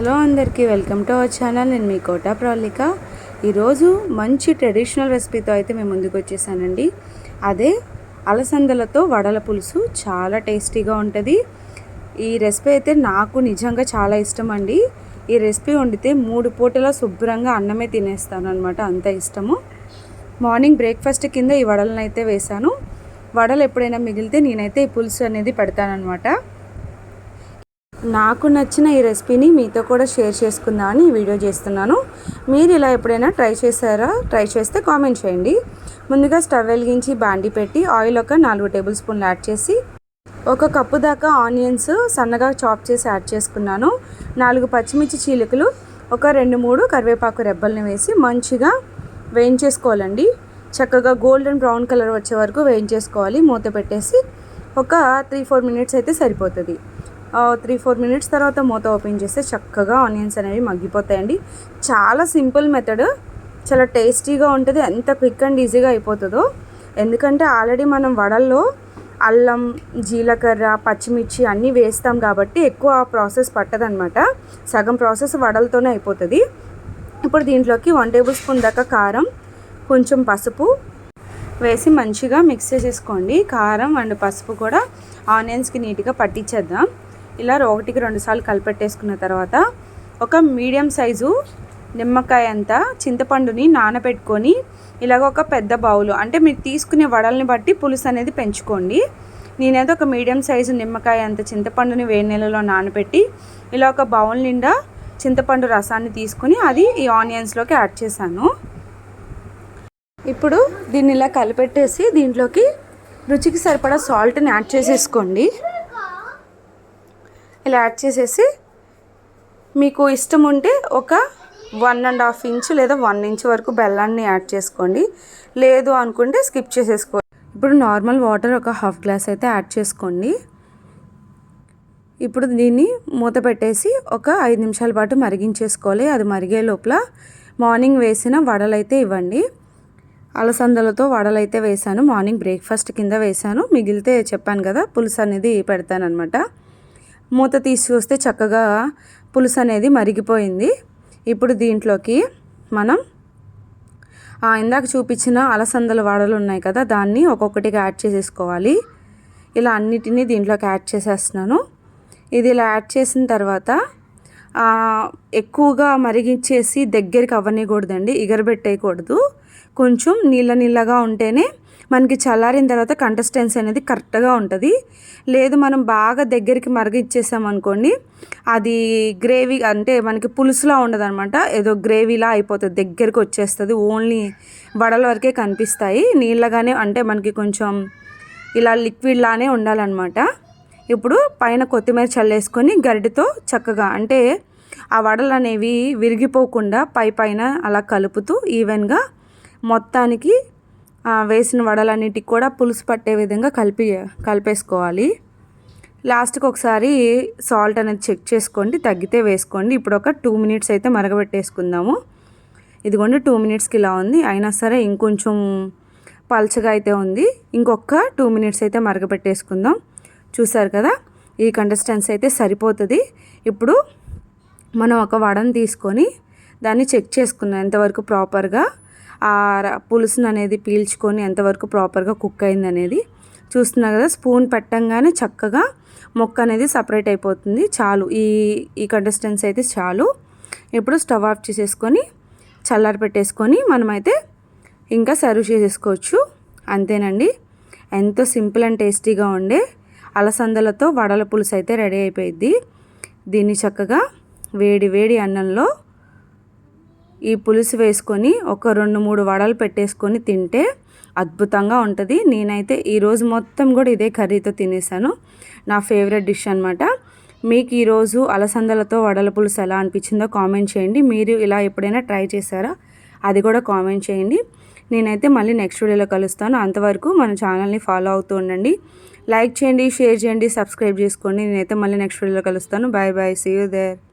Hello అందరికీ welcome to our channel. నేను మీ కోట ప్రవళిక. ఈరోజు మంచి ట్రెడిషనల్ రెసిపీతో అయితే మేము ముందుకు వచ్చేసానండి. అదే అలసందలతో వడల పులుసు చాలా టేస్టీగా ఉంటుంది. ఈ రెసిపీ అయితే నాకు నిజంగా చాలా ఇష్టం అండి ఈ రెసిపీ వండితే మూడు పూటల శుభ్రంగా అన్నమే తినేస్తాను అనమాట అంత ఇష్టము. మార్నింగ్ బ్రేక్ఫాస్ట్ కింద ఈ వడలను అయితే వేశాను. వడలు ఎప్పుడైనా మిగిలితే నేనైతే ఈ పులుసు అనేది పెడతానమాట నాకు నచ్చిన ఈ రెసిపీని మీతో కూడా షేర్ చేసుకుందామని ఈ వీడియో చేస్తున్నాను. మీరు ఇలా ఎప్పుడైనా ట్రై చేశారా? ట్రై చేస్తే కామెంట్ చేయండి. ముందుగా స్టవ్ వెలిగించి బాండి పెట్టి ఆయిల్ ఒక నాలుగు టేబుల్ స్పూన్లు యాడ్ చేసి ఒక కప్పు దాకా ఆనియన్స్ సన్నగా చాప్ చేసి యాడ్ చేసుకున్నాను. నాలుగు పచ్చిమిర్చి చీలికలు ఒక రెండు మూడు కరివేపాకు రెబ్బల్ని వేసి మంచిగా వేయించేసుకోవాలండి. చక్కగా గోల్డెన్ బ్రౌన్ కలర్ వచ్చే వరకు వేయించేసుకోవాలి. మూత పెట్టేసి ఒక త్రీ ఫోర్ మినిట్స్ అయితే సరిపోతుంది. త్రీ ఫోర్ మినిట్స్ తర్వాత మూత ఓపెన్ చేస్తే చక్కగా ఆనియన్స్ అనేవి మగ్గిపోతాయండి. చాలా సింపుల్ మెథడ్ చాలా టేస్టీగా ఉంటుంది. ఎంత క్విక్ అండ్ ఈజీగా అయిపోతుందో. ఎందుకంటే ఆల్రెడీ మనం వడల్లో అల్లం జీలకర్ర పచ్చిమిర్చి అన్నీ వేస్తాం కాబట్టి ఎక్కువ ప్రాసెస్ పట్టదనమాట సగం ప్రాసెస్ వడలతోనే అయిపోతుంది. ఇప్పుడు దీంట్లోకి వన్ టేబుల్ స్పూన్ దాకా కారం కొంచెం పసుపు వేసి మంచిగా మిక్స్ చేసేసుకోండి. కారం అండ్ పసుపు కూడా ఆనియన్స్కి నీట్గా పట్టించేద్దాం. ఇలా ఒకటికి రెండు సార్లు కలిపెట్టేసుకున్న తర్వాత ఒక మీడియం సైజు నిమ్మకాయ అంతా చింతపండుని నానబెట్టుకొని ఇలాగ ఒక పెద్ద బౌలు అంటే మీరు తీసుకునే వడల్ని బట్టి పులుసు అనేది పెంచుకోండి. నేనైతే ఒక మీడియం సైజు నిమ్మకాయ అంత చింతపండుని వేడి నెలలో నానబెట్టి ఇలా ఒక బౌల్ నిండా చింతపండు రసాన్ని తీసుకుని అది ఈ ఆనియన్స్లోకి యాడ్ చేశాను. ఇప్పుడు దీన్ని ఇలా కలిపెట్టేసి దీంట్లోకి రుచికి సరిపడా సాల్ట్ని యాడ్ చేసేసుకోండి. ఇలా యాడ్ చేసేసి మీకు ఇష్టం ఉంటే ఒక వన్ అండ్ హాఫ్ ఇంచ్ లేదా వన్ ఇంచ్ వరకు బెల్లాన్ని యాడ్ చేసుకోండి. లేదు అనుకుంటే స్కిప్ చేసేసుకోండి. ఇప్పుడు నార్మల్ వాటర్ ఒక హాఫ్ గ్లాస్ అయితే యాడ్ చేసుకోండి. ఇప్పుడు దీన్ని మూత పెట్టేసి ఒక ఐదు నిమిషాల పాటు మరిగించేసుకోవాలి. అది మరిగే లోపల మార్నింగ్ వేసిన వడలైతే ఇవ్వండి. అలసందలతో వడలైతే వేసాను మార్నింగ్ బ్రేక్ఫాస్ట్ కింద వేసాను మిగిలితే చెప్పాను కదా పులుసు అనేది పెడతానమాట మూత తీసి చూస్తే చక్కగా పులుసు అనేది మరిగిపోయింది. ఇప్పుడు దీంట్లోకి మనం ఇందాక చూపించిన అలసందల వాడలు ఉన్నాయి కదా దాన్ని ఒక్కొక్కటిగా యాడ్ చేసేసుకోవాలి. ఇలా అన్నిటినీ దీంట్లోకి యాడ్ చేసేస్తున్నాను. ఇది ఇలా యాడ్ చేసిన తర్వాత ఎక్కువగా మరిగించేసి దగ్గరికి అవ్వనికూడదండి ఎగరబెట్టేయకూడదు కొంచెం నీళ్ళ నీళ్ళగా ఉంటేనే మనకి చల్లారిన తర్వాత కంటెస్టెన్సీ అనేది కరెక్ట్గా ఉంటుంది. లేదు మనం బాగా దగ్గరికి మరిగిచ్చేసాం అనుకోండి అది గ్రేవీ అంటే మనకి పులుసులా ఉండదు అనమాట ఏదో గ్రేవీలా అయిపోతుంది దగ్గరికి వచ్చేస్తుంది ఓన్లీ వడల వరకే కనిపిస్తాయి. నీళ్ళగానే అంటే మనకి కొంచెం ఇలా లిక్విడ్ లానే ఉండాలన్నమాట ఇప్పుడు పైన కొత్తిమీర చల్లేసుకొని గరిటతో చక్కగా అంటే ఆ వడలు అనేవి విరిగిపోకుండా పై పైన అలా కలుపుతూ ఈవెన్గా మొత్తానికి వేసిన వడలన్నిటికి కూడా పులుసు పట్టే విధంగా కలిపి కలిపేసుకోవాలి. లాస్ట్కి ఒకసారి సాల్ట్ అనేది చెక్ చేసుకోండి తగ్గితే వేసుకోండి. ఇప్పుడు ఒక టూ మినిట్స్ అయితే మరగబెట్టేసుకుందాము. ఇదిగోండి టూ మినిట్స్కి ఇలా ఉంది. అయినా సరే ఇంకొంచెం పల్చగా అయితే ఉంది. ఇంకొక టూ మినిట్స్ అయితే మరగబెట్టేసుకుందాం. చూసారు కదా ఈ కంటెస్టెన్సీ అయితే సరిపోతుంది. ఇప్పుడు మనం ఒక వడను తీసుకొని దాన్ని చెక్ చేసుకున్నాం ఎంతవరకు ప్రాపర్గా పులుసును అనేది పీల్చుకొని ఎంతవరకు ప్రాపర్గా కుక్ అయింది అనేది చూస్తున్నారు కదా స్పూన్ పెట్టంగానే చక్కగా మొక్క అనేది సపరేట్ అయిపోతుంది చాలు. ఈ ఈ కంటెస్టెన్స్ అయితే చాలు. ఇప్పుడు స్టవ్ ఆఫ్ చేసేసుకొని చల్లారి పెట్టేసుకొని మనమైతే ఇంకా సర్వ్ చేసేసుకోవచ్చు. అంతేనండి. ఎంతో సింపుల్ అండ్ టేస్టీగా ఉండే అలసందలతో వడల పులుసు అయితే రెడీ అయిపోయింది దీన్ని చక్కగా వేడి వేడి అన్నంలో ఈ పులుసు వేసుకొని ఒక రెండు మూడు వడలు పెట్టేసుకొని తింటే అద్భుతంగా ఉంటుంది. నేనైతే ఈరోజు మొత్తం కూడా ఇదే కర్రీతో తినేసాను. నా ఫేవరెట్ డిష్ అనమాట మీకు ఈరోజు అలసందలతో వడల పులుసు ఎలా అనిపించిందో కామెంట్ చేయండి. మీరు ఇలా ఎప్పుడైనా ట్రై చేశారా? అది కూడా కామెంట్ చేయండి. నేనైతే మళ్ళీ నెక్స్ట్ వీడియోలో కలుస్తాను. అంతవరకు మన ఛానల్ని ఫాలో అవుతూ ఉండండి. లైక్ చేయండి షేర్ చేయండి సబ్స్క్రైబ్ చేసుకోండి. నేనైతే మళ్ళీ నెక్స్ట్ వీడియోలో కలుస్తాను. Bye bye. See you there